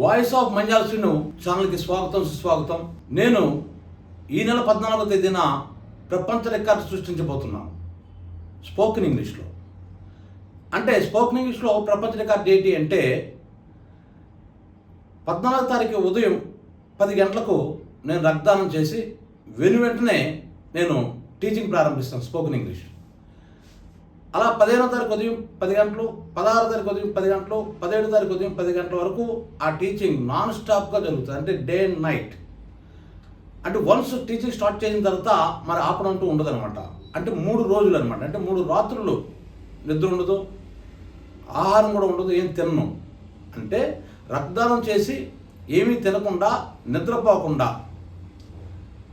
Voice of Nandyal Srinu ఛానల్కి స్వాగతం సుస్వాగతం. నేను ఈ నెల పద్నాలుగో తేదీన ప్రపంచ రికార్డు సృష్టించబోతున్నాను. స్పోకెన్ ఇంగ్లీష్లో. అంటే స్పోకెన్ ఇంగ్లీష్లో ప్రపంచ రికార్డు ఏంటి అంటే పద్నాలుగో తారీఖు ఉదయం పది గంటలకు నేను రక్తదానం చేసి వెను వెంటనే నేను టీచింగ్ ప్రారంభిస్తాను స్పోకెన్ ఇంగ్లీష్ అలా పదిహేనో తారీఖు ఉదయం పది గంటలు పదహారో తారీఖు ఉదయం పది గంటలు పదిహేడు తారీఖు ఉదయం పది గంటల వరకు ఆ టీచింగ్ నాన్ స్టాప్గా జరుగుతుంది. అంటే డే అండ్ నైట్. అంటే వన్స్ టీచింగ్ స్టార్ట్ చేసిన తర్వాత మరి ఆపడం అంటూ ఉండదన్నమాట. అంటే మూడు రోజులు అనమాట అంటే మూడు రాత్రులు నిద్ర ఉండదు ఆహారం కూడా ఉండదు ఏం తినను. అంటే రక్తదానం చేసి ఏమీ తినకుండా నిద్రపోకుండా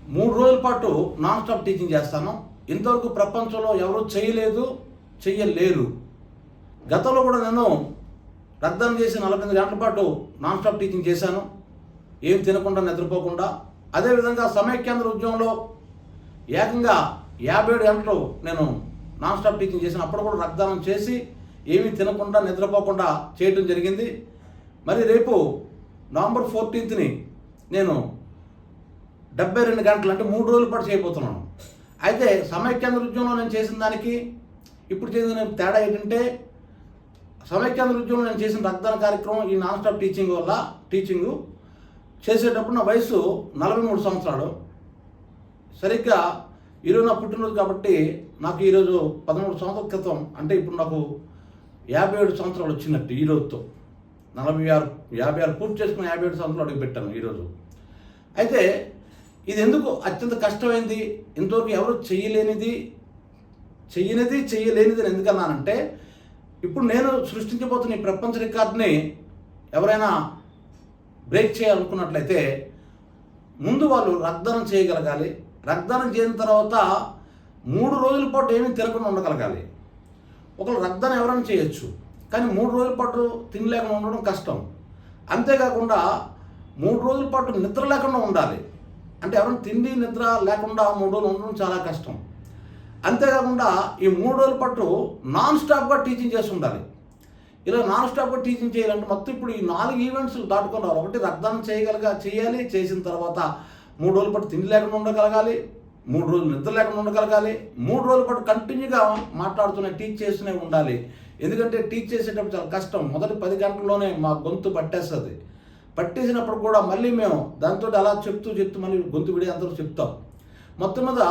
మూడు రోజుల పాటు నాన్ స్టాప్ టీచింగ్ చేస్తాను. ఇంతవరకు ప్రపంచంలో ఎవరు చేయలేదు చెయ్యలేరు. గతంలో కూడా నేను రక్తం చేసి నలభై ఎనిమిది గంటల పాటు నాన్ స్టాప్ టీచింగ్ చేశాను. ఏం తినకుండా నిద్రపోకుండా. అదేవిధంగా సమైక్యాంధ్ర ఉద్యమంలో ఏకంగా యాభై ఏడు గంటలు నేను నాన్ స్టాప్ టీచింగ్ చేసిన అప్పుడు కూడా రక్తదానం చేసి ఏమీ తినకుండా నిద్రపోకుండా చేయటం జరిగింది. మరి రేపు నవంబర్ ఫోర్టీన్త్ని నేను డెబ్బై రెండు గంటలు అంటే మూడు రోజుల పాటు చేయబోతున్నాను. అయితే సమైక్యాంధ్ర ఉద్యమంలో నేను చేసిన దానికి ఇప్పుడు చేసిన తేడా ఏంటంటే సమైక్యాంధ్ర ఉద్యమంలో నేను చేసిన రక్తదాన కార్యక్రమం ఈ నాన్ స్టాప్ టీచింగ్ వల్ల టీచింగు చేసేటప్పుడు నా వయసు నలభై మూడు సంవత్సరాలు. సరిగ్గా ఈరోజు నా పుట్టినరోజు కాబట్టి నాకు ఈరోజు పదమూడు సంవత్సరాల క్రితం అంటే ఇప్పుడు నాకు యాభై ఏడు సంవత్సరాలు వచ్చినట్టు ఈ రోజుతో. నలభై ఆరు యాభై ఆరు పూర్తి చేసుకుని యాభై ఏడు సంవత్సరాలు అడుగుపెట్టాను ఈరోజు. అయితే ఇది ఎందుకు అత్యంత కష్టమైంది? ఇంతవరకు ఎవరు చేయలేనిది? చెయ్యనిది చెయ్యలేనిది అని ఎందుకన్నానంటే ఇప్పుడు నేను సృష్టించబోతున్న ఈ ప్రపంచ రికార్డ్ని ఎవరైనా బ్రేక్ చేయాలనుకున్నట్లయితే ముందు వాళ్ళు రక్తదానం చేయగలగాలి. రక్తదానం చేసిన తర్వాత మూడు రోజుల పాటు ఏమీ తినకుండా ఉండగలగాలి. ఒకళ్ళు రక్తదానం ఎవరైనా చేయొచ్చు కానీ మూడు రోజుల పాటు తినలేకుండా ఉండడం కష్టం. అంతేకాకుండా మూడు రోజుల పాటు నిద్ర లేకుండా ఉండాలి. అంటే ఎవరైనా తిండి నిద్ర లేకుండా మూడు రోజులు ఉండడం చాలా కష్టం. అంతేకాకుండా ఈ మూడు రోజుల పాటు నాన్ స్టాప్గా టీచింగ్ చేసి ఉండాలి ఇలా నాన్ స్టాప్గా టీచింగ్ చేయాలంటే మొత్తం ఇప్పుడు ఈ నాలుగు ఈవెంట్స్ దాటుకొని రావాలి. ఒకటి రక్తదానం చేయగలగా చేయాలి చేసిన తర్వాత మూడు రోజుల పాటు తిండి లేకుండా ఉండగలగాలి మూడు రోజులు నిద్ర లేకుండా ఉండగలగాలి మూడు రోజుల పాటు కంటిన్యూగా మాట్లాడుతూనే టీచ్ చేస్తూనే ఉండాలి. ఎందుకంటే టీచ్ చేసేటప్పుడు చాలా కష్టం. మొదటి పది గంటల్లోనే మా గొంతు పట్టేస్తుంది. పట్టేసినప్పుడు కూడా మళ్ళీ మేము దాంతో అలా చెప్తూ చెప్తూ మళ్ళీ గొంతు అందరూ చెప్తాం. మొత్తం మీద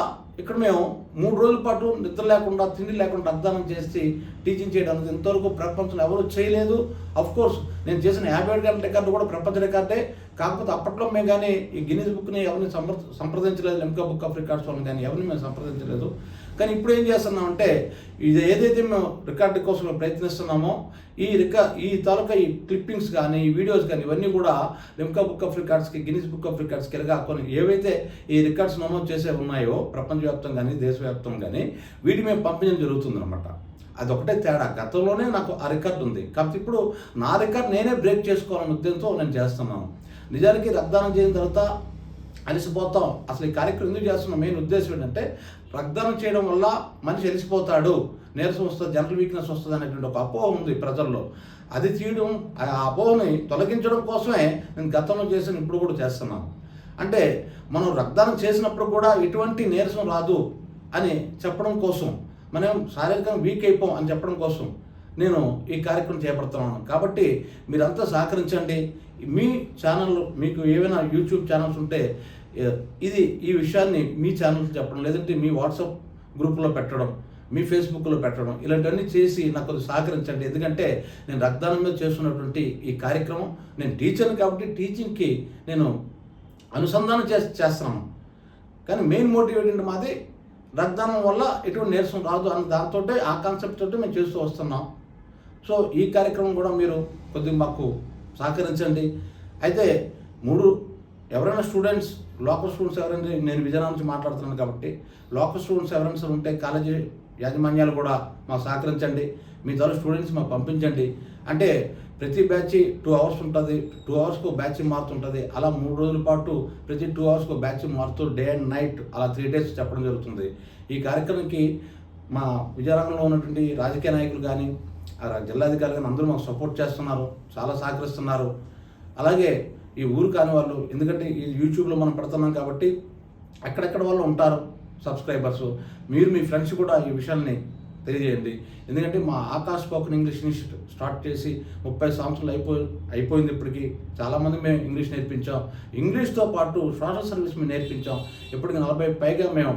ఇక్కడ మేము మూడు రోజుల పాటు నిద్ర లేకుండా తిండి లేకుండా రక్తదానం చేసి టీచింగ్ చేయడం అనేది ఇంతవరకు ప్రపంచంలో ఎవరు చేయలేదు. అఫ్ కోర్స్ నేను చేసిన యాభై ఏడు గంటల రికార్డు కూడా ప్రపంచ రికార్డే. కాకపోతే అప్పట్లో మేము కానీ ఈ గిన్నీస్ బుక్ని ఎవరిని సంప్ర సంప్రదించలేదు లిమ్కా బుక్ ఆఫ్ రికార్డ్స్ వాళ్ళని కానీ ఎవరిని మేము సంప్రదించలేదు. కానీ ఇప్పుడు ఏం చేస్తున్నామంటే ఇది ఏదైతే మేము రికార్డు కోసం మేము ప్రయత్నిస్తున్నామో ఈ రికా ఈ తాలూకా ఈ క్లిప్పింగ్స్ కానీ ఈ వీడియోస్ కానీ ఇవన్నీ కూడా లిమ్కా బుక్ ఆఫ్ రికార్డ్స్కి గిన్నీస్ బుక్ ఆఫ్ రికార్డ్స్కి ఎలాగా కొన్ని ఏవైతే ఈ రికార్డ్స్ నమోదు చేసే ఉన్నాయో ప్రపంచవ్యాప్తం కానీ దేశవ్యాప్తం కానీ వీటి మేము పంపించడం జరుగుతుందన్నమాట. అది ఒకటే తేడా. గతంలోనే నాకు ఆ రికార్డు ఉంది. కాబట్టి ఇప్పుడు నా రికార్డ్ నేనే బ్రేక్ చేసుకోవాలనే ఉద్దేశంతో నేను చేస్తున్నాను. నిజానికి రక్తదానం చేసిన తర్వాత అలసిపోతాం. అసలు ఈ కార్యక్రమం ఎందుకు చేస్తున్న? మెయిన్ ఉద్దేశం ఏంటంటే రక్తదానం చేయడం వల్ల మనిషి అలసిపోతాడు. నీరసం వస్తుంది జనరల్ వీక్నెస్ వస్తుంది అనేటువంటి ఒక అపోహ ఉంది ప్రజల్లో. అది తీయడం ఆ అపోహని తొలగించడం కోసమే నేను గతంలో చేసిన ఇప్పుడు కూడా చేస్తున్నాను. అంటే మనం రక్తదానం చేసినప్పుడు కూడా ఎటువంటి నీరసం రాదు అని చెప్పడం కోసం మనం శారీరకంగా వీక్ అయిపోం అని చెప్పడం కోసం నేను ఈ కార్యక్రమం చేపడుతున్నాను. కాబట్టి మీరంతా సహకరించండి. మీ ఛానల్ మీకు ఏవైనా యూట్యూబ్ ఛానల్స్ ఉంటే ఇది ఈ విషయాన్ని మీ ఛానల్స్ చెప్పడం లేదంటే మీ వాట్సాప్ గ్రూప్లో పెట్టడం మీ ఫేస్బుక్లో పెట్టడం ఇలాంటివన్నీ చేసి నాకు కొద్దిగా సహకరించండి. ఎందుకంటే నేను రక్తదానం మీద చేస్తున్నటువంటి ఈ కార్యక్రమం నేను టీచర్ని కాబట్టి టీచింగ్కి నేను అనుసంధానం చే చేస్తున్నాను. కానీ మెయిన్ మోటివ్ ఏంటంటే మాది రక్తదానం వల్ల ఎటువంటి నీరసం రాదు అన్న దాంతో ఆ కాన్సెప్ట్ తోటి మేము చేస్తూ వస్తున్నాం. సో ఈ కార్యక్రమం కూడా మీరు కొద్దిగా మాకు సహకరించండి. అయితే మూడు ఎవరైనా స్టూడెంట్స్ లోకల్ స్టూడెంట్స్ ఎవరైనా నేను విజయనగరం నుంచి మాట్లాడుతున్నాను కాబట్టి లోకల్ స్టూడెంట్స్ ఎవరైనా సరే ఉంటే కాలేజీ యాజమాన్యాలు కూడా మాకు సహకరించండి. మీ ద్వారా స్టూడెంట్స్ మాకు పంపించండి. అంటే ప్రతి బ్యాచ్ టూ అవర్స్ ఉంటుంది టూ అవర్స్కు బ్యాచ్ మారుతుంటుంది. అలా మూడు రోజుల పాటు ప్రతి టూ అవర్స్కు బ్యాచ్ మారుతూ డే అండ్ నైట్ అలా త్రీ డేస్ చెప్పడం జరుగుతుంది. ఈ కార్యక్రమంకి మా విజయనగరంలో ఉన్నటువంటి రాజకీయ నాయకులు కానీ జిల్లాధికారులు కానీ అందరూ మాకు సపోర్ట్ చేస్తున్నారు చాలా సహకరిస్తున్నారు. అలాగే ఈ ఊరు కాని వాళ్ళు ఎందుకంటే ఈ యూట్యూబ్లో మనం పెడుతున్నాం కాబట్టి ఎక్కడెక్కడ వాళ్ళు ఉంటారు సబ్స్క్రైబర్స్ మీరు మీ ఫ్రెండ్స్ కూడా ఈ విషయాన్ని తెలియజేయండి. ఎందుకంటే మా Akash spoken English institute start చేసి ముప్పై సంవత్సరాలు అయిపో అయిపోయింది ఇప్పటికీ. చాలామంది మేము ఇంగ్లీష్ నేర్పించాం. ఇంగ్లీష్తో పాటు సోషల్ సర్వీస్ మేము నేర్పించాం. ఇప్పటికి నలభై పైగా మేము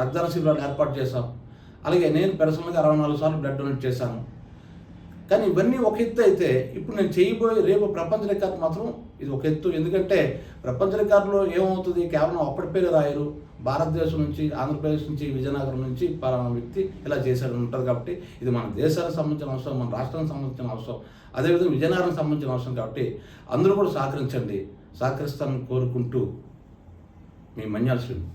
రక్తదాన శిబిరాలు ఏర్పాటు చేశాం. అలాగే నేను పర్సనల్గా అరవై నాలుగు సార్లు బ్లడ్ డొనేట్ చేశాను. కానీ ఇవన్నీ ఒక ఎత్తు అయితే ఇప్పుడు నేను చేయబోయే రేపు ప్రపంచ రికార్డు మాత్రం ఇది ఒక ఎత్తు. ఎందుకంటే ప్రపంచ రికార్డులో ఏమవుతుంది? కేవలం అప్పటి పేరు రాయరు. భారతదేశం నుంచి ఆంధ్రప్రదేశ్ నుంచి విజయనగరం నుంచి పలానా వ్యక్తి ఇలా చేశాడు ఉంటుంది కాబట్టి ఇది మన దేశానికి సంబంధించిన అవసరం మన రాష్ట్రానికి సంబంధించిన అవసరం. అదేవిధంగా విజయనగరం సంబంధించిన అవసరం కాబట్టి అందరూ కూడా సహకరించండి. సహకరిస్తానని కోరుకుంటూ మీ మన్యాల్సింది